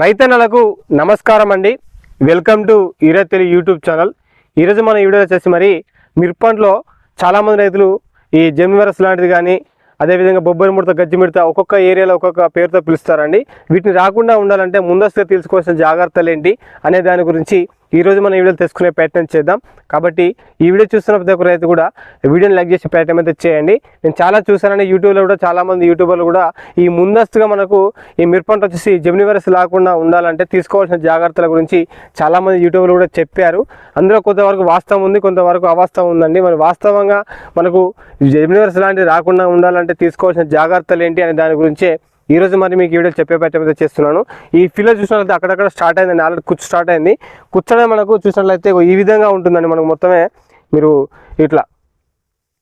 రైతన్నలకు నమస్కారం అండి welcome to Eeratheli YouTube channel. ఈరోజు మన వీడియో వచ్చేసి మరి మిరపంట్లో చాలామంది రైతులు ఈ జమ్మివరస్ లాంటిది కానీ అదేవిధంగా బొబ్బరి ముడత గజ్జి మిడత ఒక్కొక్క ఏరియాలో ఒక్కొక్క పేరుతో పిలుస్తారండి. వీటిని రాకుండా ఉండాలంటే ముందస్తుగా తీసుకోవాల్సిన జాగ్రత్తలు ఏంటి అనే దాని గురించి ఈరోజు మనం ఈ వీడియోలు తెలుసుకునే ప్రయత్నం చేద్దాం. కాబట్టి ఈ వీడియో చూస్తున్న ప్రతి ఒక్కరు అయితే కూడా వీడియోని లైక్ చేసే ప్రయత్నం అయితే చేయండి. నేను చాలా చూసానండి యూట్యూబ్లో కూడా చాలామంది యూట్యూబర్లు కూడా ఈ ముందస్తుగా మనకు ఈ మిరపంట వచ్చేసి జమిని వైరస్ రాకుండా ఉండాలంటే తీసుకోవాల్సిన జాగ్రత్తల గురించి చాలామంది యూట్యూబ్లో కూడా చెప్పారు. అందులో కొంతవరకు వాస్తవం ఉంది కొంతవరకు అవాస్తవం ఉందండి. మరి వాస్తవంగా మనకు జమిని వైరస్ లాంటివి రాకుండా ఉండాలంటే తీసుకోవాల్సిన జాగ్రత్తలు ఏంటి అనే దాని గురించే ఈరోజు మరి మీకు ఈ వీడియో చెప్పే ప్రయత్నం అయితే చేస్తున్నాను. ఈ ఫిల్లర్ చూసినట్లయితే అక్కడక్కడ స్టార్ట్ అయిందండి. ఆల్రెడీ కుచ్చు స్టార్ట్ అయింది. కుచ్చడం మనకు చూసినట్లయితే ఈ విధంగా ఉంటుందండి. మనకు మొత్తమే మీరు ఇట్లా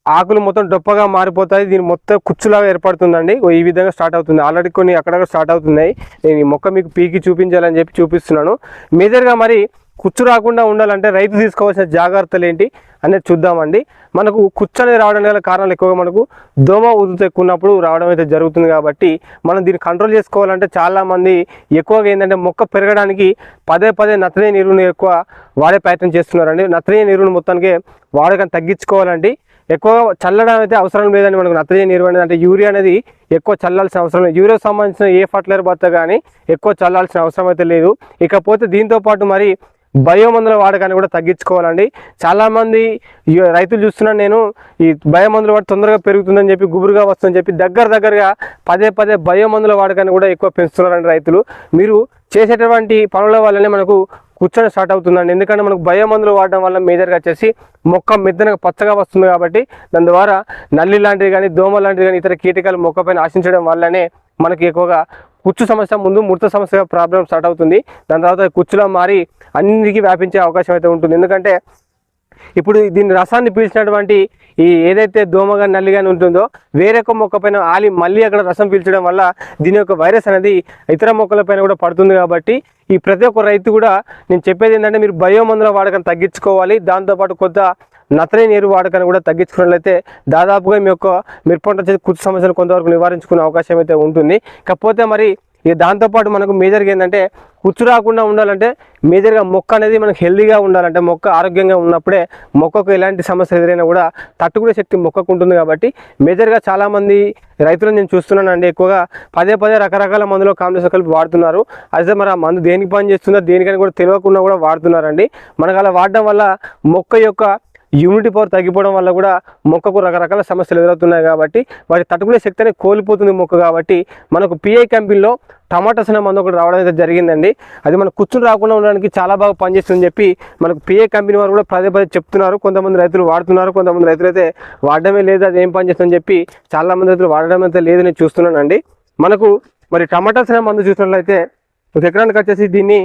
ఆకులు మొత్తం డొప్పగా మారిపోతాయి. దీని మొత్తం కుచ్చులాగా ఏర్పడుతుందండి. ఈ విధంగా స్టార్ట్ అవుతుంది. ఆల్రెడీ కొన్ని అక్కడక్కడ స్టార్ట్ అవుతున్నాయి. నేను ఈ మొక్క మీకు పీకి చూపించాలని చెప్పి చూపిస్తున్నాను. మేజర్గా మరి కుచ్చు రాకుండా ఉండాలంటే రైతు తీసుకోవాల్సిన జాగ్రత్తలు ఏంటి? అనేది చూద్దామండి. మనకు కుచ్చు రావడం గల కారణాలు ఎక్కువగా మనకు దోమ ఉదుత ఎక్కువ ఉన్నప్పుడు రావడం అయితే జరుగుతుంది కాబట్టి మనం దీన్ని కంట్రోల్ చేసుకోవాలంటే చాలామంది ఎక్కువగా ఏంటంటే మొక్క పెరగడానికి పదే పదే నత్రయ నీరుని ఎక్కువ వాడే ప్రయత్నం చేస్తున్నారండి. నత్రయ నీరుని మొత్తానికి వాడకం తగ్గించుకోవాలండి. ఎక్కువగా చల్లడం అయితే అవసరం లేదండి మనకు నత్రజని నీరు అనేది. అంటే యూరియా అనేది ఎక్కువ చల్లాల్సిన అవసరం లేదు. యూరియా సంబంధించిన ఏ ఫర్టిలైజర్ బత్త కానీ ఎక్కువ చల్లాల్సిన అవసరం అయితే లేదు. ఇకపోతే దీంతో పాటు మరి బయోమందుల వాడకాన్ని కూడా తగ్గించుకోవాలండి. చాలామంది ఈ రైతులు చూస్తున్నాను నేను ఈ బయోమందుల వాడు తొందరగా పెరుగుతుందని చెప్పి గుబురుగా వస్తుందని చెప్పి దగ్గర దగ్గరగా పదే పదే బయోమందుల వాడకాన్ని కూడా ఎక్కువ పెంచుతున్నారండి రైతులు. మీరు చేసేటటువంటి పనుల వల్లనే మనకు కూర్చొని స్టార్ట్ అవుతుందండి. ఎందుకంటే మనకు బయోమందులు వాడడం వల్ల మేజర్గా వచ్చేసి మొక్క మెద్దనగా పచ్చగా వస్తుంది కాబట్టి దాని ద్వారా నల్లి లాంటివి కానీ దోమ లాంటివి కానీ ఇతర కీటకాలు మొక్క పైన ఆశించడం వల్లనే మనకి ఎక్కువగా కుచ్చు సమస్య ముందు ముడత సమస్య ప్రాబ్లం స్టార్ట్ అవుతుంది. దాని తర్వాత కుచ్చులో మారి అన్నిటికీ వ్యాపించే అవకాశం అయితే ఉంటుంది. ఎందుకంటే ఇప్పుడు దీని రసాన్ని పీల్చినటువంటి ఈ ఏదైతే దోమగా నల్లిగాని ఉంటుందో వేరొక మొక్క పైన ఆలి మళ్ళీ అక్కడ రసం పీల్చడం వల్ల దీని యొక్క వైరస్ అనేది ఇతర మొక్కల పైన కూడా పడుతుంది కాబట్టి ఈ ప్రతి ఒక్క రైతు కూడా నేను చెప్పేది ఏంటంటే మీరు బయోమందుల వాడకం తగ్గించుకోవాలి. దాంతోపాటు కొత్త నత్రజని నీరు వాడకాన్ని కూడా తగ్గించుకున్నట్లయితే దాదాపుగా మీ యొక్క మిరపంట వచ్చేసి కుచ్చు సమస్యలు కొంతవరకు నివారించుకునే అవకాశం అయితే ఉంటుంది. కాకపోతే మరి ఇక దాంతోపాటు మనకు మేజర్గా ఏంటంటే కుచ్చు రాకుండా ఉండాలంటే మేజర్గా మొక్క అనేది మనకు హెల్దీగా ఉండాలంటే మొక్క ఆరోగ్యంగా ఉన్నప్పుడే మొక్కకు ఎలాంటి సమస్య ఎదురైనా కూడా తట్టుకునే శక్తి మొక్కకు ఉంటుంది కాబట్టి మేజర్గా చాలామంది రైతులను నేను చూస్తున్నానండి ఎక్కువగా పదే పదే రకరకాల మందులో కాంబినేషన్ కలిపి వాడుతున్నారు. అయితే మరి ఆ మందు దేనికి పని చేస్తుందో దేనికని కూడా తెలియకుండా కూడా వాడుతున్నారండి. మనకు అలా వాడడం వల్ల మొక్క యొక్క ఇమ్యూనిటీ పవర్ తగ్గిపోవడం వల్ల కూడా మొక్కకు రకరకాల సమస్యలు ఎదురవుతున్నాయి కాబట్టి వాటి తట్టుకునే శక్తి కోల్పోతుంది మొక్క కాబట్టి మనకు పిఐ కంపెనీలో టమాటాస్ అనే మందు ఒకటి రావడం అయితే జరిగిందండి. అది మన కూర్చుని రాకుండా ఉండడానికి చాలా బాగా పనిచేస్తుందని చెప్పి మనకు పిఏ కంపెనీ వారు కూడా పదే పదే చెప్తున్నారు. కొంతమంది రైతులు వాడుతున్నారు. కొంతమంది రైతులు అయితే వాడడమే లేదు అది ఏం పనిచేస్తుందని చెప్పి చాలామంది రైతులు వాడడం అయితే లేదని నేను చూస్తున్నానండి. మనకు మరి టమాటాస్ అనే మందు చూసినట్లయితే ఒక ఎకరానికి వచ్చేసి దీన్ని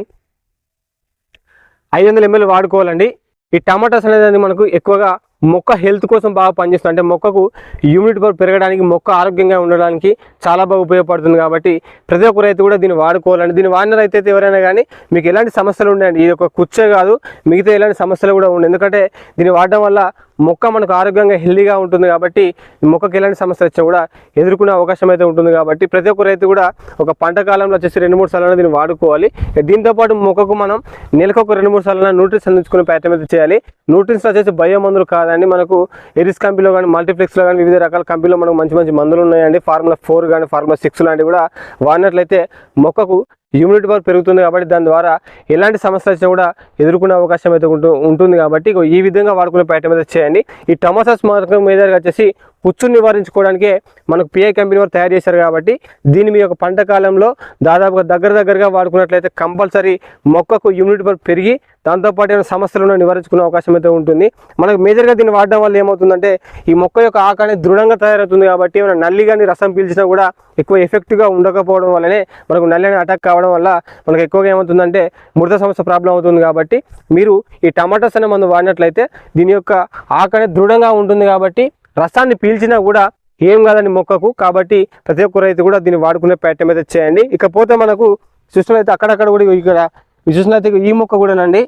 ఐదు వందల ఎంఎల్ వాడుకోవాలండి. ఈ టమాటాస్ అనేది మనకు ఎక్కువగా మొక్క హెల్త్ కోసం బాగా పనిచేస్తుంది. అంటే మొక్కకు హ్యూమిడిటీ పవర్ పెరగడానికి మొక్క ఆరోగ్యంగా ఉండడానికి చాలా బాగా ఉపయోగపడుతుంది కాబట్టి ప్రతి ఒక్క రైతు కూడా దీన్ని వాడుకోవాలండి దీన్ని వాడిన రైతు అయితే ఎవరైనా కానీ మీకు ఎలాంటి సమస్యలు ఉన్నాయండి ఇది ఒక కుచ్చే కాదు మిగతా ఎలాంటి సమస్యలు కూడా ఉండే ఎందుకంటే దీన్ని వాడడం వల్ల మొక్క మనకు ఆరోగ్యంగా హెల్దీగా ఉంటుంది కాబట్టి మొక్కకి ఎలాంటి సమస్యలు వచ్చినా కూడా ఎదుర్కొనే అవకాశం అయితే ఉంటుంది కాబట్టి ప్రతి ఒక్క రైతు కూడా ఒక పంట కాలంలో వచ్చేసి రెండు మూడు సార్లు దీన్ని వాడుకోవాలి. దీంతో పాటు మొక్కకు మనం నెలకు ఒక రెండు మూడు సార్లు న్యూట్రిన్స్ అందించుకునే ప్రయత్నం అయితే చేయాలి. న్యూట్రిన్స్ వచ్చేసి బయో మందులు కాదండి. మనకు ఎరిస్ కంపెనీలో కానీ మల్టీప్లెక్స్లో కానీ వివిధ రకాల కంపెనీలో మనకు మంచి మంచి మందులు ఉన్నాయండి. ఫార్ములా ఫోర్ కానీ ఫార్ములా సిక్స్ లాంటివి కూడా వాడినట్లయితే మొక్కకు హ్యూమిడిటీ పవర్ పెరుగుతుంది కాబట్టి దాని ద్వారా ఎలాంటి సమస్యలు వచ్చినా కూడా ఎదుర్కొనే అవకాశం అయితే ఉంటుంది కాబట్టి ఈ విధంగా వాడుకునే ప్రయత్నం అయితే చేయండి. ఈ టమాటాస్ మార్గం మీద వచ్చేసి పుచ్చును నివారించుకోవడానికే మనకు పిఐ కంపెనీ వారు తయారు చేశారు కాబట్టి దీన్ని మీ యొక్క పంట కాలంలో దాదాపుగా దగ్గర దగ్గరగా వాడుకున్నట్లయితే కంపల్సరీ మొక్కకు ఇమ్యూనిటీ పవర్ పెరిగి దాంతోపాటు ఏమైనా సమస్యలను నివారించుకునే అవకాశం అయితే ఉంటుంది. మనకు మేజర్గా దీన్ని వాడడం వల్ల ఏమవుతుందంటే ఈ మొక్క యొక్క ఆకు అనేది దృఢంగా తయారవుతుంది కాబట్టి ఏమైనా నల్లి కానీ రసం పీల్చినా కూడా ఎక్కువ ఎఫెక్టివ్గా ఉండకపోవడం వల్లనే మనకు నల్లి అటాక్ కావడం వల్ల మనకు ఎక్కువగా ఏమవుతుందంటే మృత సమస్య ప్రాబ్లం అవుతుంది కాబట్టి మీరు ఈ టమాటాస్ అనే మందు వాడినట్లయితే దీని యొక్క ఆకు అనేది దృఢంగా ఉంటుంది కాబట్టి రసాన్ని పీల్చినా కూడా ఏం కాదని మొక్కకు కాబట్టి ప్రతి ఒక్క రైతు కూడా దీన్ని వాడుకునే ప్రయత్నం అయితే చేయండి. ఇకపోతే మనకు చూసినైతే అక్కడక్కడ కూడా ఇక్కడ చూసినైతే ఈ మొక్క కూడానండి.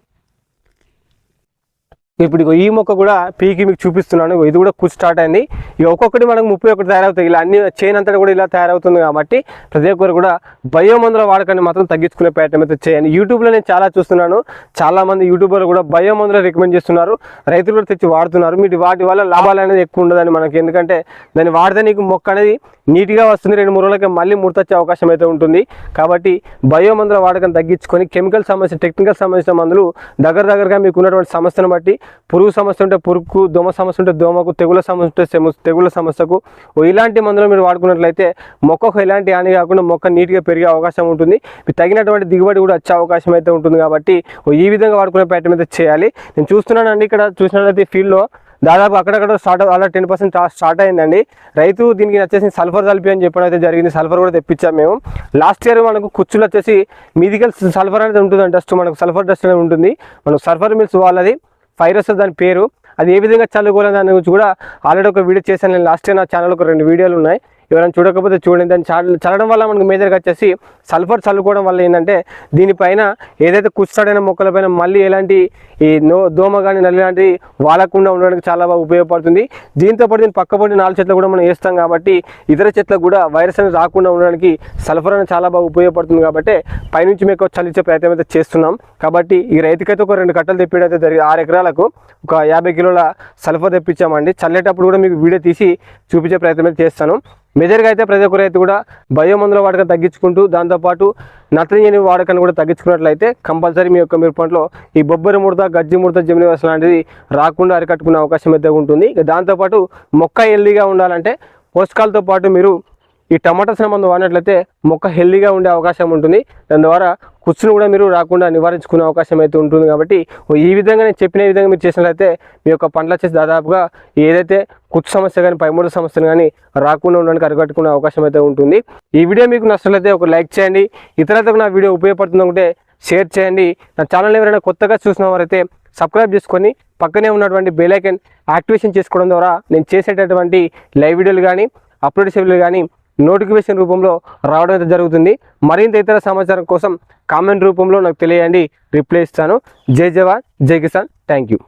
ఇప్పుడు ఈ మొక్క కూడా పీకి మీకు చూపిస్తున్నాను. ఇది కూడా కుచ్చు స్టార్ట్ అయింది. ఇక ఒక్కొక్కటి మనకు ముప్పై ఒకటి తయారవుతాయి. ఇలా అన్ని చైన్ అంతా కూడా ఇలా తయారవుతుంది కాబట్టి ప్రతి ఒక్కరు కూడా బయో మందుల వాడకాన్ని మాత్రం తగ్గించుకునే ప్రయత్నం అయితే చేయండి. యూట్యూబ్లో నేను చాలా చూస్తున్నాను. చాలామంది యూట్యూబర్లు కూడా బయో మందులు రికమెండ్ చేస్తున్నారు. రైతులు కూడా తెచ్చి వాడుతున్నారు. మీరు వాటి వల్ల లాభాలు అనేది ఎక్కువ ఉండదని మనకి. ఎందుకంటే దాన్ని వాడితే నీకు మొక్క అనేది నీట్గా వస్తుంది రెండు మూడు రోజులకి మళ్ళీ ముడతొచ్చే అవకాశం అయితే ఉంటుంది. కాబట్టి బయో మందుల వాడకం తగ్గించుకొని కెమికల్ సమస్య టెక్నికల్ సంబంధించిన మందులు దగ్గర దగ్గరగా మీకు ఉన్నటువంటి సమస్యను బట్టి పురుగు సమస్య ఉంటే పురుగుకు దోమ సమస్య ఉంటే దోమకు తెగుల సమస్య ఉంటే సెము- తెగుల సమస్యకు ఓ ఇలాంటి మందులు మీరు వాడుకున్నట్లయితే మొక్కకు ఎలాంటి హాని కాకుండా మొక్క నీట్గా పెరిగే అవకాశం ఉంటుంది. మీకు తగినటువంటి దిగుబడి కూడా వచ్చే అవకాశం అయితే ఉంటుంది కాబట్టి ఓ ఈ విధంగా వాడుకునే ప్రయత్నం అయితే చేయాలి. నేను చూస్తున్నానండి ఇక్కడ చూసినట్లయితే ఫీల్డ్లో దాదాపు అక్కడక్కడ స్టార్ట్ అలా టెన్ పర్సెంట్ స్టార్ట్ అయిందండి. రైతు దీనికి వచ్చేసి సల్ఫర్ కలిపి అని చెప్పడం అయితే జరిగింది. సల్ఫర్ కూడా తెప్పించాం మేము. లాస్ట్ ఇయర్ మనకు కుచ్చులు వచ్చేసి మీదికల్ సల్ఫర్ అనేది ఉంటుంది డస్ట్ మనకు సల్ఫర్ డస్ట్ అనేది ఉంటుంది. మనకు సల్ఫర్ మిల్స్ వాళ్ళది ఫైరస్ దాని పేరు. అది ఏ విధంగా చల్లుకోవాలని దాని గురించి కూడా ఆల్రెడీ ఒక వీడియో చేశాను. నేను లాస్ట్ ఇయర్ నా ఛానల్ ఒక రెండు వీడియోలు ఉన్నాయి. ఎవరైనా చూడకపోతే చూడండి. దాన్ని చల్లడం వల్ల మనకు మేజర్గా వచ్చేసి సల్ఫర్ చల్లుకోవడం వల్ల ఏంటంటే దీనిపైన ఏదైతే కుస్తాడైన మొక్కలపైన మళ్ళీ ఎలాంటి ఈ నో దోమ కానీ నల్లి లాంటి వాడకుండా ఉండడానికి చాలా బాగా ఉపయోగపడుతుంది. దీంతో పాటు దీని పక్కపడి నాలుగు చెట్లు కూడా మనం వేస్తాం కాబట్టి ఇతర చెట్లకు కూడా వైరస్ అనేది రాకుండా ఉండడానికి సల్ఫర్ అనేది చాలా బాగా ఉపయోగపడుతుంది కాబట్టి పైనుంచి మీకు చల్లించే ప్రయత్నం అయితే చేస్తున్నాం. కాబట్టి ఈ రైతుకైతే ఒక రెండు కట్టలు తెప్పించడం అయితే జరిగింది. ఆరు ఎకరాలకు ఒక యాభై కిలోల సల్ఫర్ తెప్పించామండి. చల్లేటప్పుడు కూడా మీకు వీడియో తీసి చూపించే ప్రయత్నం అయితే చేస్తాను. మెజర్గా అయితే ప్రతి ఒక్క రైతు కూడా బయో మందుల వాడకం తగ్గించుకుంటూ దాంతోపాటు నత్రజని వాడకాన్ని కూడా తగ్గించుకున్నట్లయితే కంపల్సరీ మీ యొక్క మీరు పంటలో ఈ బొబ్బరి ముడత గజ్జి ముడత జమిని వ్యవస్థ లాంటిది రాకుండా అరికట్టుకునే అవకాశం అయితే ఉంటుంది. ఇక దాంతోపాటు మొక్క హెల్దీగా ఉండాలంటే పోషకాలతో పాటు మీరు ఈ టమాటా మందు వాడినట్లయితే మొక్క హెల్దీగా ఉండే అవకాశం ఉంటుంది. దాని ద్వారా కుచ్చును కూడా మీరు రాకుండా నివారించుకునే అవకాశం అయితే ఉంటుంది కాబట్టి ఈ విధంగా నేను చెప్పిన విధంగా మీరు చేసినట్లయితే మీ యొక్క పంటలు వచ్చేసి దాదాపుగా ఏదైతే కుచ్చు సమస్య కానీ పైమూడు సమస్యలు కానీ రాకుండా ఉండడానికి అరికట్టుకునే అవకాశం అయితే ఉంటుంది. ఈ వీడియో మీకు నచ్చినట్లయితే ఒక లైక్ చేయండి. ఇతరులకు నా వీడియో ఉపయోగపడుతుంది అనుకుంటే షేర్ చేయండి. నా ఛానల్ ఎవరైనా కొత్తగా చూసిన వారైతే సబ్స్క్రైబ్ చేసుకొని పక్కనే ఉన్నటువంటి బెల్ ఐకన్ యాక్టివేషన్ చేసుకోవడం ద్వారా నేను చేసేటటువంటి లైవ్ వీడియోలు కానీ అప్లోడ్ సేవలు కానీ నోటిఫికేషన్ రూపంలో రావడం అయితే జరుగుతుంది. మరింత ఇతర సమాచారం కోసం కామెంట్ రూపంలో నాకు తెలియండి. రిప్లై ఇస్తాను. జై జవాన్ జై కిసాన్. Thank you